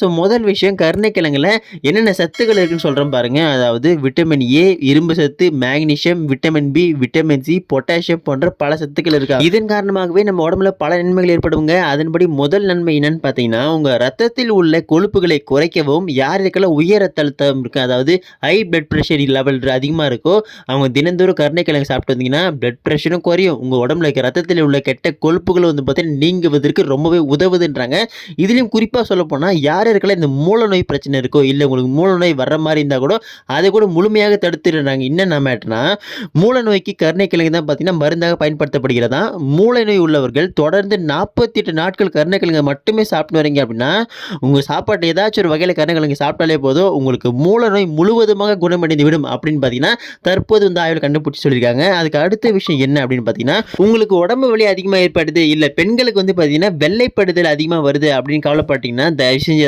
So முதல் விஷயம் கருணைக்கிழங்குல என்னென்ன சத்துக்கள் இருக்குன்னு சொல்கிறேன் பாருங்க. அதாவது விட்டமின் ஏ இரும்பு சத்து magnesium vitamin B vitamin C potassium போன்ற பல சத்துக்கள் இருக்காங்க இதன் காரணமாகவே நம்ம உடம்புல பல நன்மைகள் ஏற்படுங்க அதன்படி முதல் நன்மை என்னன்னு பார்த்தீங்கன்னா உங்கள் ரத்தத்தில் உள்ள கொழுப்புகளை குறைக்கவும் யாருக்கெல்லாம் உயர் ரத்த அழுத்தம் இருக்கு? அதாவது ஹை பிளட் ப்ரெஷர் லெவல் அதிகமாக இருக்கோ அவங்க தினந்தோறும் கருணைக்கிழங்கு சாப்பிட்டு வந்தீங்கன்னா பிளட் ப்ரெஷரும் குறையும். உங்கள் உடம்புல இருக்க ரத்தத்தில் உள்ள கெட்ட கொழுப்புகள் வந்து பார்த்தீங்கன்னா நீங்குவதற்கு ரொம்பவே உதவுதுன்றாங்க. இதுலேயும் குறிப்பாக சொல்ல போனால் யார் இந்த மூல நோய் பிரச்சனை இருக்கோ இல்லை உங்களுக்கு மூல நோய் வர்ற மாதிரி இருந்தால் கூட அதை கூட முழுமையாக தடுத்துடுறாங்க. என்னென்ன மேட்னா மூல நோய்க்கு கருணைக்கிழங்கு தான் பார்த்தீங்கன்னா மருந்தாக பயன்படுத்தப்படுகிறதா? மூளை நோய் உள்ளவர்கள் தொடர்ந்து நாற்பத்தி எட்டு நாட்கள் கருணைக்கிழங்கை மட்டுமே சாப்பிட்டு வரீங்க அப்படின்னா உங்கள் சாப்பாட்டை ஏதாச்சும் ஒரு வகையில் கருணைக்கிழங்கு சாப்பிட்டாலே போதும் உங்களுக்கு மூல நோய் முழுவதுமாக குணமடைந்து விடும் அப்படின்னு பார்த்தீங்கன்னா தற்போது வந்து ஆய்வில் கண்டுபிடிச்சி சொல்லியிருக்காங்க. அதுக்கு அடுத்த விஷயம் என்ன அப்படின்னு பார்த்தீங்கன்னா உங்களுக்கு உடம்பு வலி அதிகமாக ஏற்படுது இல்லை பெண்களுக்கு வந்து பார்த்தீங்கன்னா வெள்ளைப்படுதல் அதிகமாக வருது அப்படின்னு கவலைப்பட்டீங்கன்னா தயவு செஞ்சு